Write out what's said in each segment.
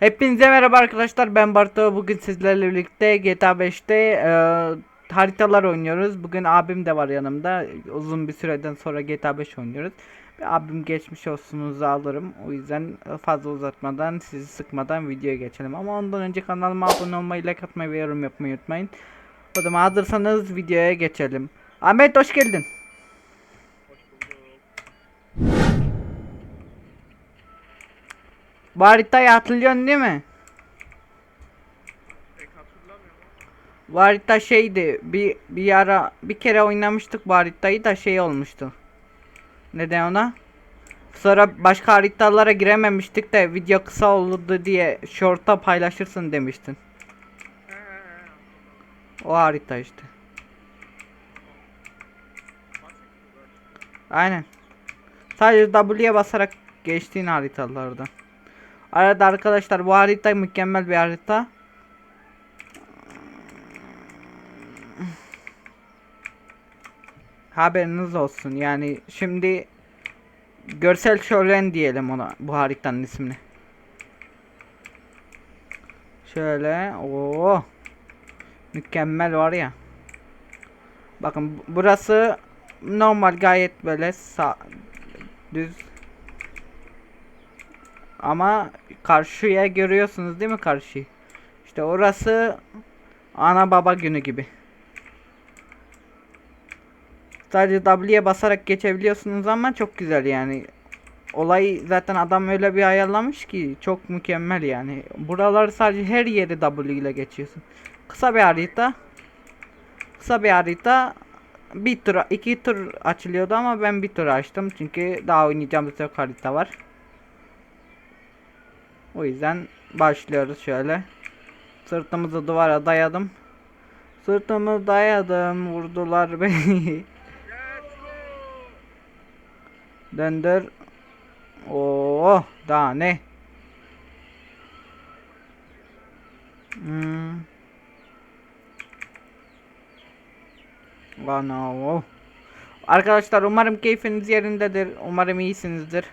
Hepinize merhaba arkadaşlar. Ben Barto bugün sizlerle birlikte GTA 5'te e, haritalar oynuyoruz. Bugün abim de var yanımda. Uzun bir süreden sonra GTA 5 oynuyoruz. Abim geçmiş olsunuzu alırım. O yüzden fazla uzatmadan sizi sıkmadan videoya geçelim. Ama ondan önce kanalıma abone olmayı like atmayı ve yorum yapmayı unutmayın. O zaman hazırsanız videoya geçelim. Ahmet hoş geldin Bu haritayı hatırlıyorsun değil mi? Bu harita şeydi bir bir ara bir kere oynamıştık bu haritayı da şey olmuştu. Neden ona? Sonra başka haritalara girememiştik de video kısa oldu diye short'a paylaşırsın demiştin. O harita işte. Aynen. Sadece W'ye basarak geçtiğin haritalardan. Arada arkadaşlar bu harita mükemmel bir harita. Haberiniz olsun. Yani şimdi görsel şölen diyelim ona bu haritanın ismini. Şöyle. Oo. Mükemmel var ya. Bakın bu- burası normal gayet böyle sağ düz. Ama karşıya görüyorsunuz değil mi karşıyı? İşte orası ana baba günü gibi. Sadece W'ye basarak geçebiliyorsunuz ama çok güzel yani. Olay zaten adam öyle bir ayarlamış ki çok mükemmel yani. Buralar sadece her yeri W ile geçiyorsun. Kısa bir harita. Kısa bir harita. Bir tur, iki tur açılıyordu ama ben bir tur açtım çünkü daha oynayacağımız çok harita var. O yüzden başlıyoruz şöyle. Sırtımızı duvara dayadım. Sırtımı dayadım, vurdular beni. Döndür. Oo, daha ne? Hmm. Bana o. Arkadaşlar umarım keyfiniz yerindedir. Umarım iyisinizdir.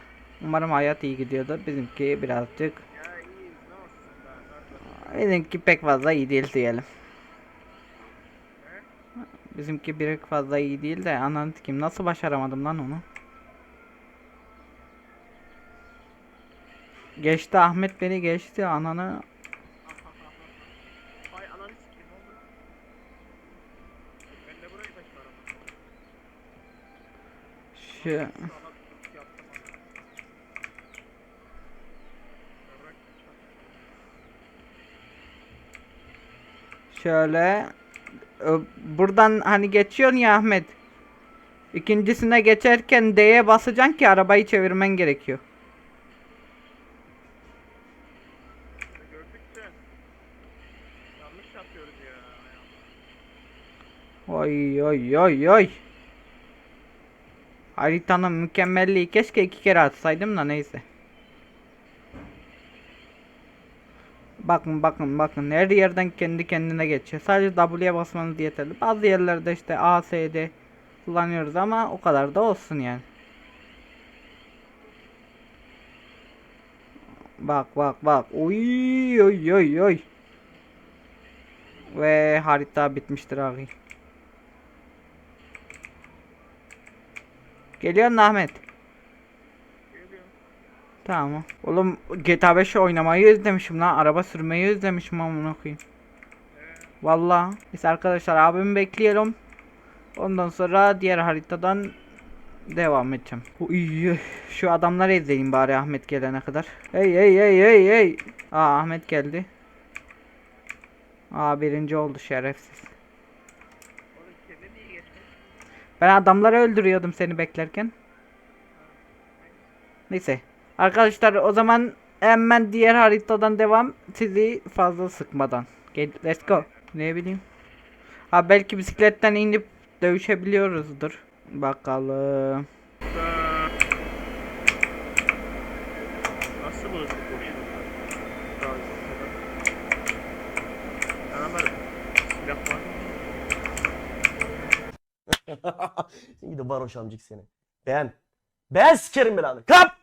Umarım hayat iyi gidiyordur. Bizimki birazcık Ya iyiyiz ne olsun be. Bizimki pek fazla iyi değil diyelim. Bizimki bir fazla iyi değil de ananı kim nasıl başaramadım lan onu? Geçti Ahmet beni geçti ananı Ay ananı sikeyim oldu. Ben de burayı başlarım. şu Salak yaptım onu. Bırak. Şöyle buradan hani geçiyorsun ya Ahmet. İkincisine geçerken D'ye basacaksın ki arabayı çevirmen gerekiyor. Oy oy oy oy. Haritanın mükemmelliği keşke iki kere atsaydım da neyse. Bakın bakın bakın her yerden kendi kendine geçiyor. Sadece W'ye basmanız yeterli. Bazı yerlerde işte A, S, D kullanıyoruz ama o kadar da olsun yani. Bak bak bak. Oy oy oy oy. Ve harita bitmiştir abi. Geliyor Ahmet? Tamam. Oğlum GTA 5 oynamayı özlemişim lan. Araba sürmeyi özlemişim amına koyayım. Vallahi. Biz arkadaşlar abimi bekleyelim. Ondan sonra diğer haritadan devam edeceğim. Uy, şu adamları izleyin bari Ahmet gelene kadar. Hey hey hey hey hey. Aa Ahmet geldi. Aa birinci oldu şerefsiz. Ben adamları öldürüyordum seni beklerken. Neyse. Arkadaşlar o zaman hemen diğer haritadan devam. Sizi fazla sıkmadan. Gel, let's go. Ne bileyim. Ha belki bisikletten inip dövüşebiliyoruzdur. Bakalım. Nasıl bu koşuyorlar? Daha yukarıda. Adamlar silah var mı? Sen gidi varoş amcık seni. Ben. Ben sikerim belanı. Kap!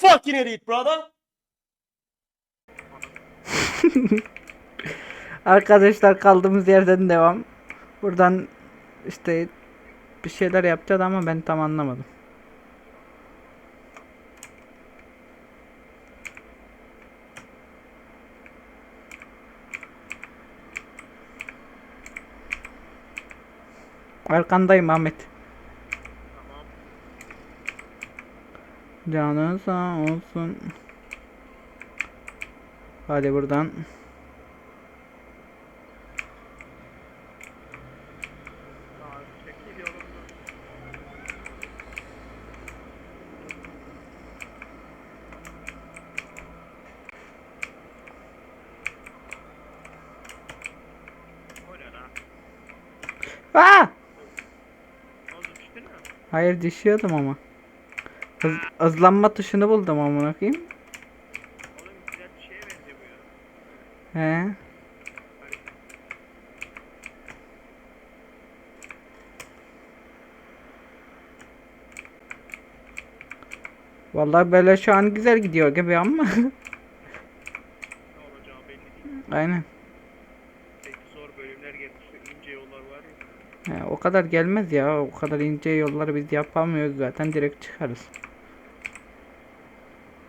Fucking idiot brother. Arkadaşlar kaldığımız yerden devam. Buradan işte bir şeyler yapacağız ama ben tam anlamadım. Arkandayım Ahmet. Canın sağ olsun. Hadi buradan. Aa! Hayır düşüyordum ama. Hız, hızlanma tuşunu buldum amına koyayım. He. Vallahi böyle şu an güzel gidiyor gibi ama. Aynen. Peki zor bölümler gelmiş. İnce yollar var ya. He, o kadar gelmez ya. O kadar ince yolları biz yapamıyoruz zaten. Direkt çıkarız.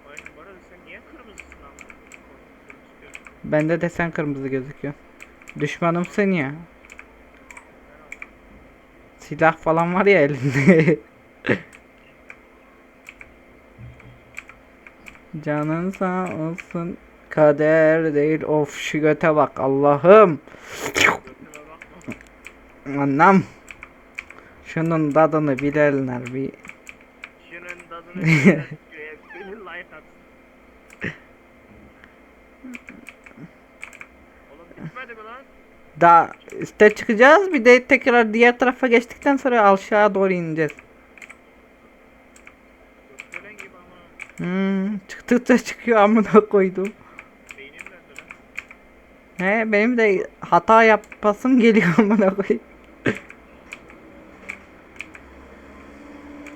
Aynen bu arada sen niye kırmızısın lan? Kırmızı diyorum. Bende de sen kırmızı gözüküyor. Düşmanımsın ya. Silah falan var ya elinde. Canın sağ olsun. Kader değil. Of şu göte bak Allah'ım. Anlam. Şunun tadını bilerler bir. Şunun tadını like. Oğlum bitmedi mi lan? Daha üste çıkacağız bir de tekrar diğer tarafa geçtikten sonra aşağı doğru ineceğiz. Gökdelen gibi ama Hmm, çıktıkça çıkıyor amına koydum. beynim lan. He benim de hata yapasım geliyor amına koyayım.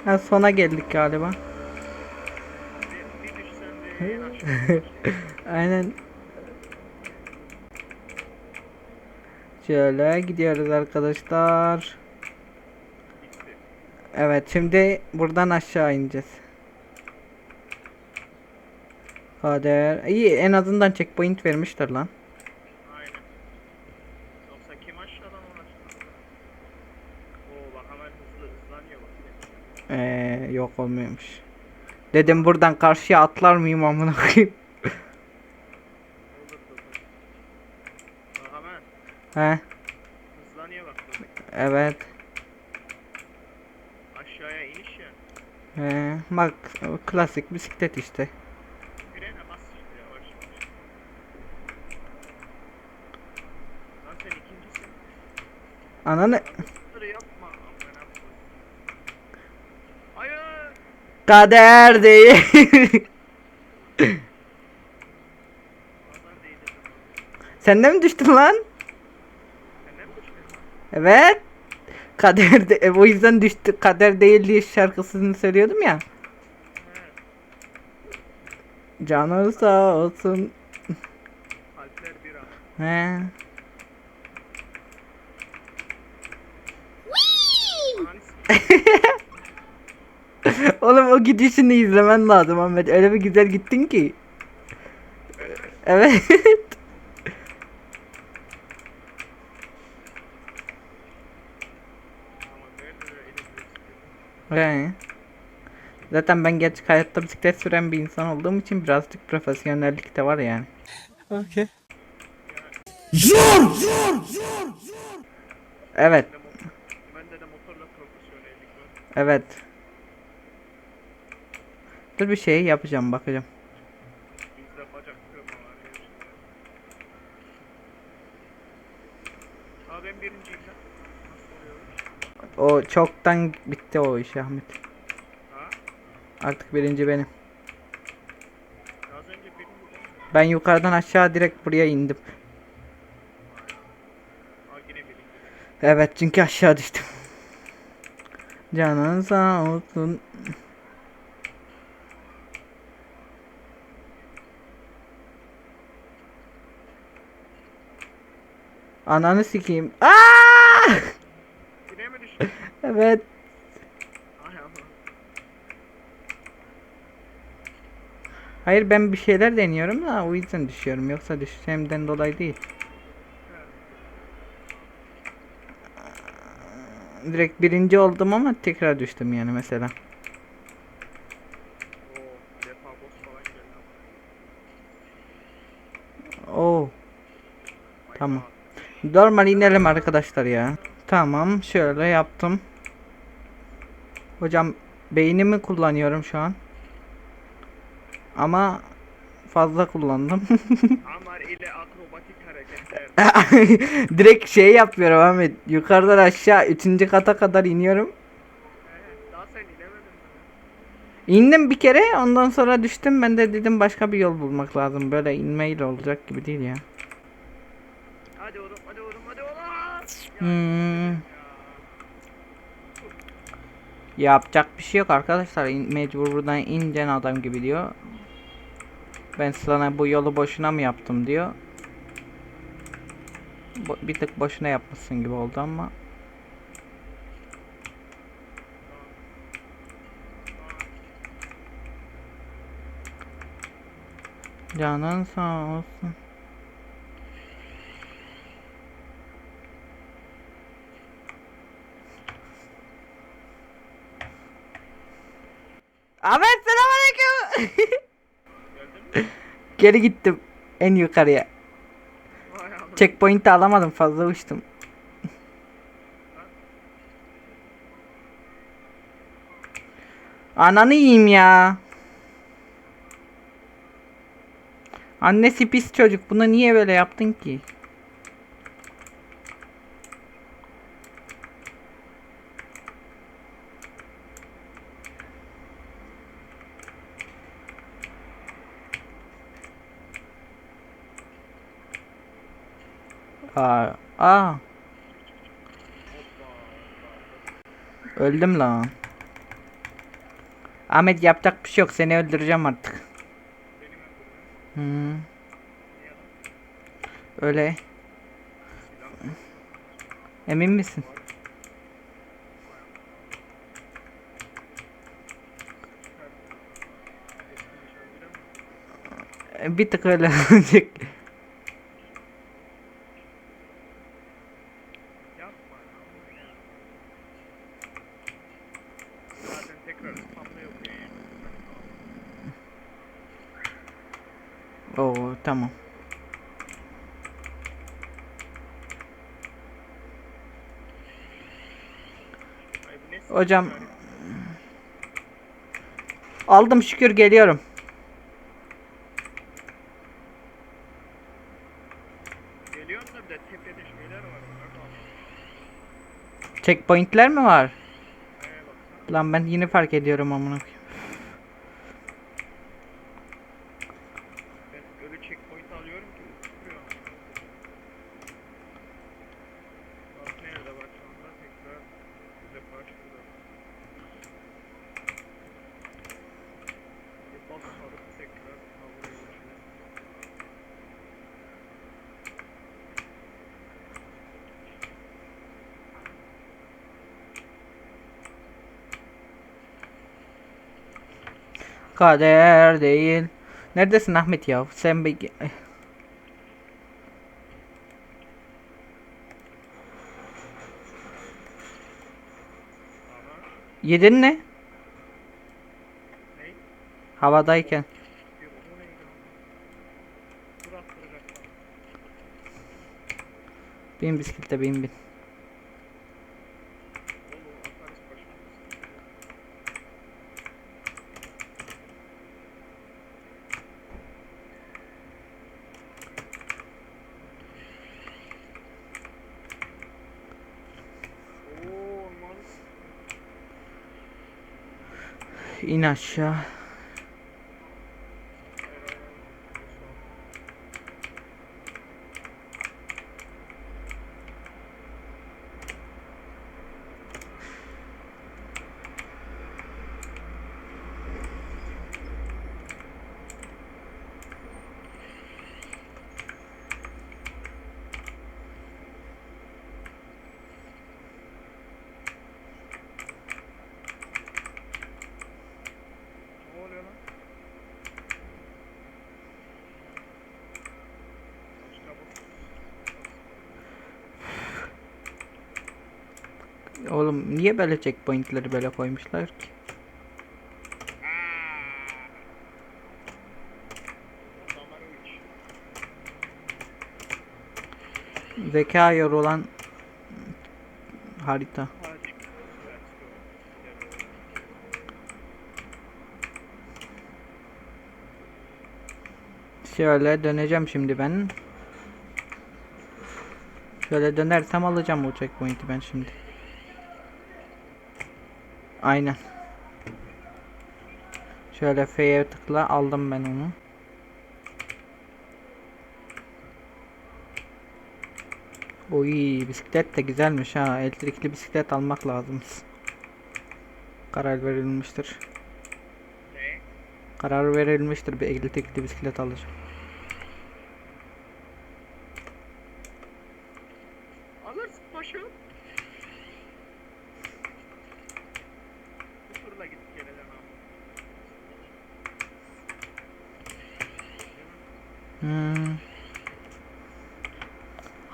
ha sona geldik galiba. Bir, bir düşsen de en aşağı. Aynen. Şöyle gidiyoruz arkadaşlar. Evet şimdi buradan aşağı ineceğiz. Kader. İyi en azından checkpoint vermişler lan. Ee, yok olmuyormuş. Dedim buradan karşıya atlar mıyım amına koyayım. Olur dur. Bak hemen He hızlanıyor bak. dur. evet. Aşağıya iniş ya. He bak klasik bisiklet işte. Frene bas işte yavaş yavaş. Lan sen ikincisin. Ananı Lan hızlı yapma. Amına koyayım. Hayır. kader değil. Nazar değdirdim. Sen de mi düştün lan? Evet. Kader de, e, o yüzden düştü. Kader değil diye şarkısını söylüyordum ya. Canı sağ olsun. An. He. Oğlum o gidişini izlemen lazım Ahmet. Öyle bir güzel gittin ki. Evet. Ama böyle de He. Zaten ben gerçek hayatta bisiklet süren bir insan olduğum için birazcık profesyonellik de var yani. Okay. Evet, Bende mo- Bende de motorla profesyonellik var. evet. Dur bir şey yapacağım bakacağım. Bizde bacak kırma var ya işte. Aa ben birinciyim lan. O çoktan bitti o iş Ahmet. Ha? Artık birinci benim. Ben yukarıdan aşağı direkt buraya indim. Evet çünkü aşağı düştüm. Canın sağ olsun. Ananı sikeyim. Aa! Evet. Hayır ben bir şeyler deniyorum da o yüzden düşüyorum. Yoksa düşeceğimden dolayı değil. Direkt birinci oldum ama tekrar düştüm yani mesela. Oo, Tamam. Normal inelim arkadaşlar ya. Tamam şöyle yaptım. Hocam beynimi kullanıyorum şu an. Ama fazla kullandım. Amar ile akrobatik hareketler. Direkt şey yapıyorum Ahmet. Yukarıdan aşağı 3. kata kadar iniyorum. Daha sen inemedin? İndim bir kere ondan sonra düştüm. Ben de dedim başka bir yol bulmak lazım. Böyle inmeyle olacak gibi değil ya. Hadi oğlum hadi oğlum hadi oğlum. Hmm. Ya. Yapacak bir şey yok arkadaşlar. Mecbur buradan ineceksin adam gibi diyor. Ben sana bu yolu boşuna mı yaptım diyor. Bo- bir tık boşuna yapmışsın gibi oldu ama. Canın sağ olsun. Ahmet selamünaleyküm. Geldin mi? Geri gittim en yukarıya. Checkpoint'i alamadım fazla uçtum. Ananı yiyeyim ya. Annesi pis çocuk. Buna niye böyle yaptın ki? Aa, aa. Öldüm lan. Ahmet yapacak bir şey yok. Seni öldüreceğim artık. Lan? Öyle. Emin misin? Bir tık öyle olacak. Yapma ya. Zaten tekrar spamlıyor bu Oo tamam. Ay bu ne s- Hocam aldım şükür geliyorum. Geliyorsun da bir de tepede şeyler var. Checkpoint'ler mi var? Lan ben yine fark ediyorum amına koyayım. Ben öyle checkpoint alıyorum ki uçmuyor. Bak nerede bak şu anda tekrar bize başlıyor. Bir bas sarıp tekrar havaya uçuyor. Kader değil. Neredesin Ahmet ya? Sen. Aha. Yedin ne? Havadayken. Bin bisiklete bin bin. inasya Oğlum niye böyle checkpointleri böyle koymuşlar ki? Zeka yorulan harita. Şöyle döneceğim şimdi ben. Şöyle dönersem alacağım o checkpoint'i ben şimdi. Aynen. Şöyle F'ye tıkla aldım ben onu. Oy bisiklet de güzelmiş ha. Elektrikli bisiklet almak lazım. Karar verilmiştir. Ne? Karar verilmiştir bir elektrikli bisiklet alacağım.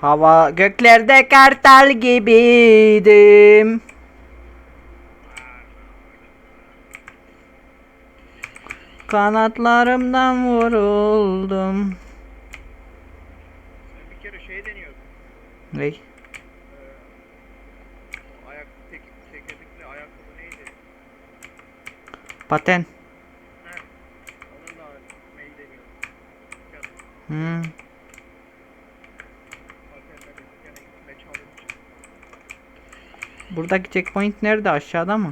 Hava göklerde kartal gibiydim. Kanatlarımdan vuruldum. Sen bir kere şey deniyordun. Ney? Ee, ayak tek tekerlekli ayakkabı neydi? Paten. He. Onunla neyi deniyordun? Yani Hmm. Buradaki checkpoint nerede? Aşağıda mı?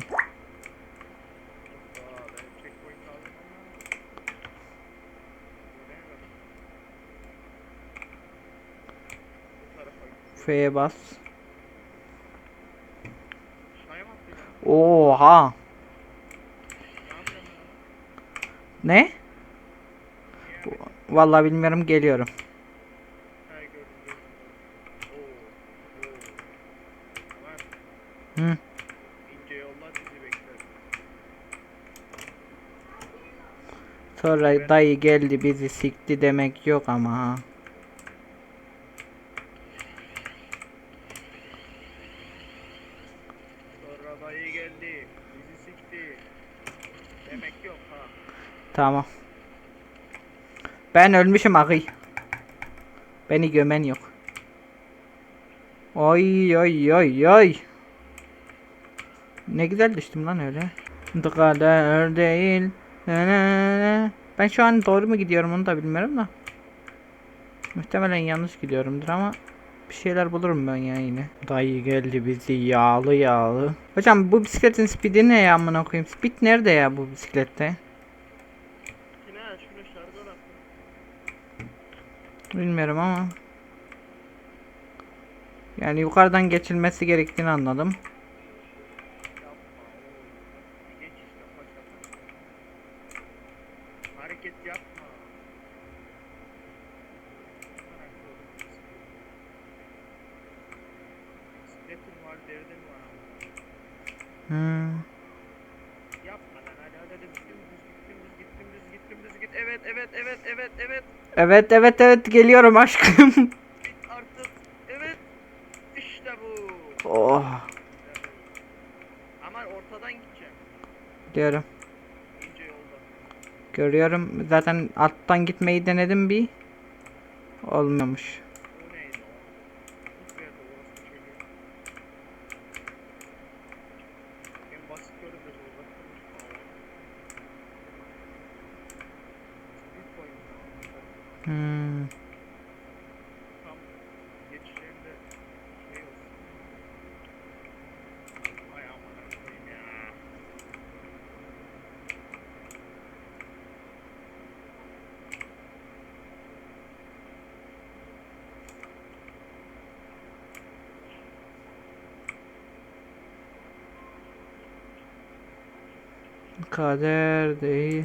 F'ye bas. Oha. Ne? Vallahi bilmiyorum geliyorum. Ha gördüm gördüm. Oo. Oo. Aman Hı. Sonra dayı geldi bizi sikti demek yok ama ha. Sonra dayı geldi. Bizi sikti. Demek yok ha. Tamam. Ben ölmüşüm ağay. Beni gömen yok. Oy oy oy oy. Ne güzel düştüm lan öyle. Kadar değil. Ben şu an doğru mu gidiyorum onu da bilmiyorum da. Muhtemelen yanlış gidiyorumdur ama bir şeyler bulurum ben ya yine. Dayı geldi bizi yağlı yağlı. Hocam bu bisikletin speedi ne ya amına koyayım? Speed nerede ya bu bisiklette? Bilmiyorum ama. Yani yukarıdan geçilmesi gerektiğini anladım. Yapma oğlum. Geç işte paşa paşa. Hareket yapma. Bırak oğlum. Bisikletin var derdin var ama. Hmm. Yapma lan hadi hadi hadi git dümdüz git dümdüz git dümdüz git dümdüz git evet evet evet evet evet Evet evet geliyorum aşkım. artık evet işte bu oh. Ama ortadan gideceğim Diyorum. ince yolda Görüyorum. Zaten alttan gitmeyi denedim bir. Olmuyormuş. o neydi o hiçbir yerde orası çocuğu en basit gördüm de uzaktanmış Speed point Hmm. tam geçişlerinde şey olsun Ay aman koyayım ya Kader değil.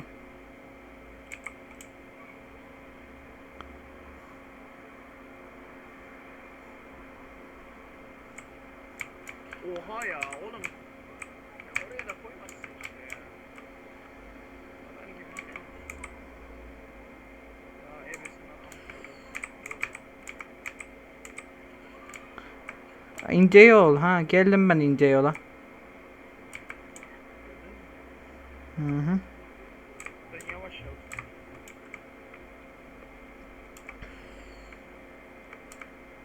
Oha ya oğlum. İnce yol ha geldim ben ince yola. Hı hı. Sen yavaş yavaş.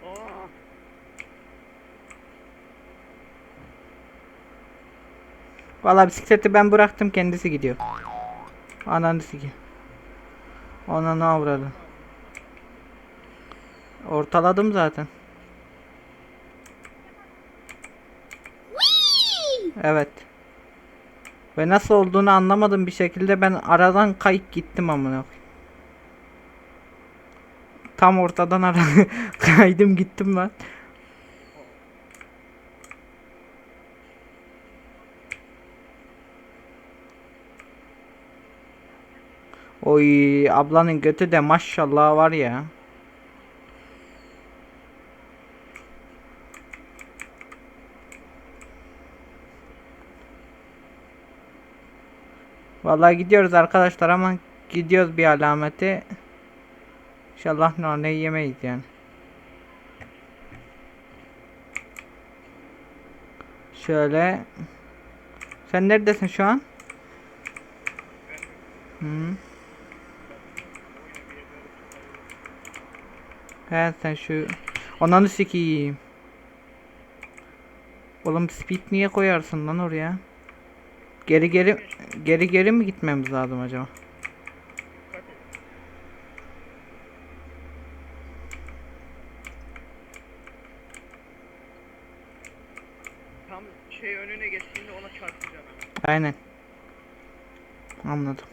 Aa, Valla bisikleti ben bıraktım kendisi gidiyor. Ananı sikeyim. Ona ne avradı? Ortaladım zaten. Evet. Ve nasıl olduğunu anlamadım bir şekilde ben aradan kayıp gittim amına. Tam ortadan ara kaydım gittim ben. Oy ablanın götü de maşallah var ya. Vallahi gidiyoruz arkadaşlar ama gidiyoruz bir alameti. İnşallah nane yemeyiz yani. Şöyle. Sen neredesin şu an? Hı. He sen şu Ananı sikeyim. Oğlum speed niye koyarsın lan oraya? Geri geri geri geri mi gitmemiz lazım acaba? Tam şey önüne geçtiğinde ona çarpacaksın hemen. Aynen. Anladım.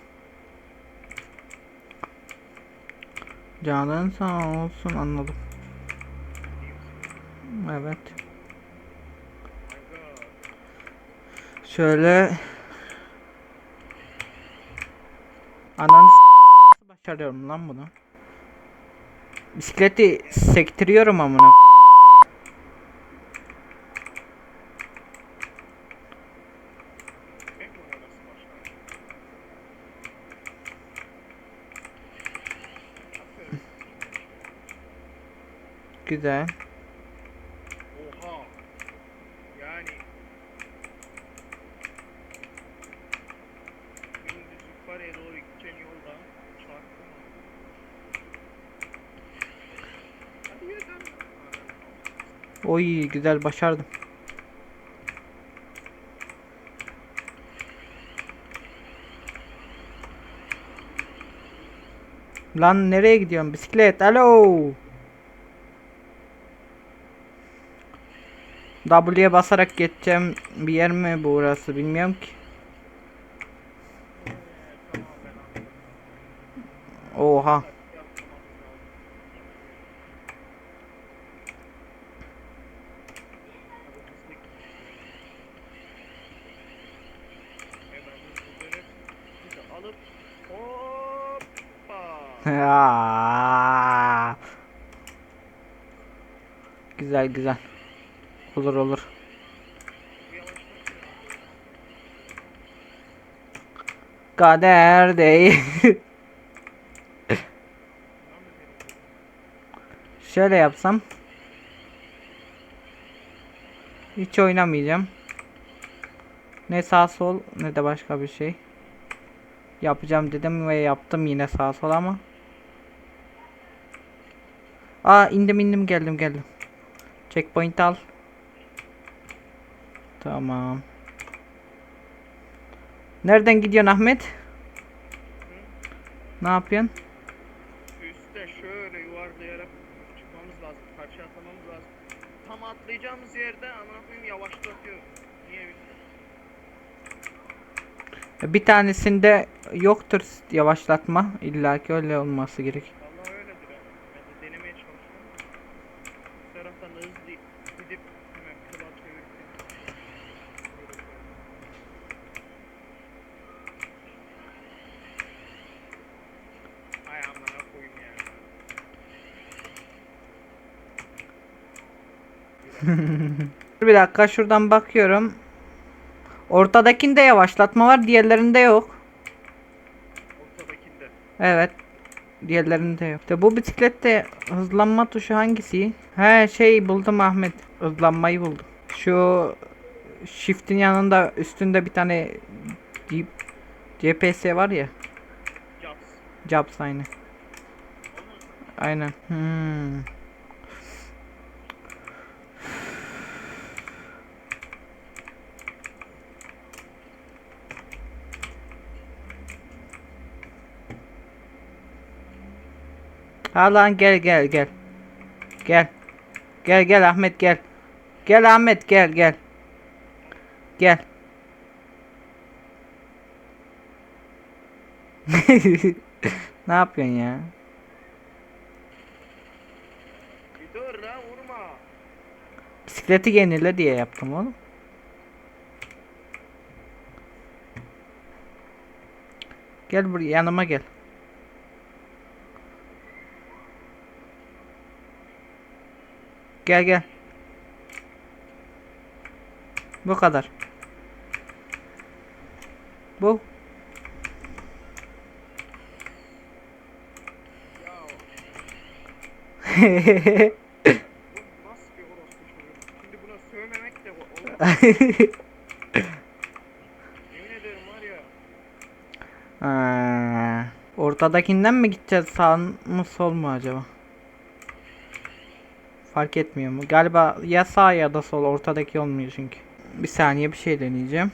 Canın sağ olsun anladım. Evet. Şöyle Ananı başarıyorum lan bunu? Bisikleti sektiriyorum amına. Güzel. Oha. Yani. Dümdüz yukarıya doğru gideceğin yolda çarptın mı? Hadi yürü. Oy güzel başardım. Lan nereye gidiyorsun bisiklet? Alo. W'ye basarak geçeceğim bir yer mi bu burası bilmiyorum ki. Oha. Güzel güzel. Olur olur. Kader değil. Şöyle yapsam. Hiç oynamayacağım. Ne sağ sol ne de başka bir şey. Yapacağım dedim ve yaptım yine sağ sol ama. Aa indim indim geldim geldim. Checkpoint al. Tamam. Nereden gidiyorsun Ahmet? Ne yapıyorsun? Üste şöyle yuvarlayarak çıkmamız lazım. Karşıya atlamamız lazım. Tam atlayacağımız yerde amına koyayım yavaşlatıyor. Niye bilmiyorum. Bir tanesinde yoktur yavaşlatma. İlla ki öyle olması gerek. Vallahi öyledir ha. Ben de denemeye çalışıyorum. Bir taraftan da hızlı gidip hemen kıla çevirip Ay amına koyayım ya. Bir dakika şuradan bakıyorum. Ortadakinde yavaşlatma var, diğerlerinde yok. Ortadakinde. Evet. Diğerlerinde yok. Bu bisiklette hızlanma tuşu hangisi? He şey buldum Ahmet. Hızlanmayı buldum. Şu shift'in yanında üstünde bir tane CPS var ya. Jobs. Jobs aynı. Aynen. Hmm. Ha lan gel gel gel. Gel. Gel gel Ahmet gel. Gel Ahmet gel gel. Gel. ne yapıyorsun ya? Dur la vurma. Bisikleti yenile diye yaptım oğlum. Gel buraya yanıma gel. Gel gel. Bu kadar. Bu. Ortadakinden mi gideceğiz sağ mı sol mu acaba? Fark etmiyor mu? Galiba ya sağ ya da sol ortadaki olmuyor çünkü. Bir saniye bir şey deneyeceğim.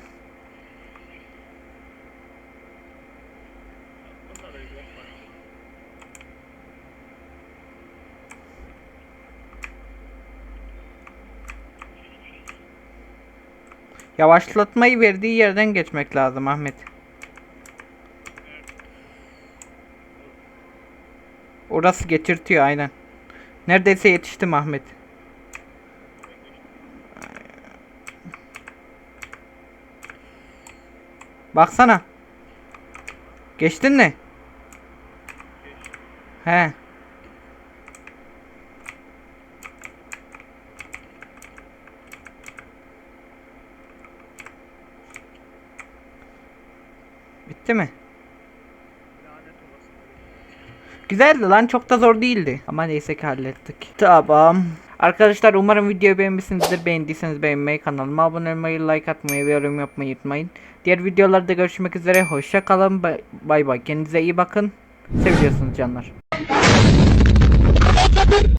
Yavaşlatmayı verdiği yerden geçmek lazım Ahmet. Orası getirtiyor aynen. Neredeyse yetiştim Ahmet. Baksana. Geçtin mi? He. Bitti mi? Güzeldi lan çok da zor değildi. Ama neyse ki hallettik. Tamam. Arkadaşlar umarım videoyu beğenmişsinizdir. Beğendiyseniz beğenmeyi, kanalıma abone olmayı, like atmayı ve yorum yapmayı unutmayın. Diğer videolarda görüşmek üzere. Hoşça kalın. Bay bay. Kendinize iyi bakın. Seviyorsunuz canlar.